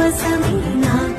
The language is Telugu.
కోసమే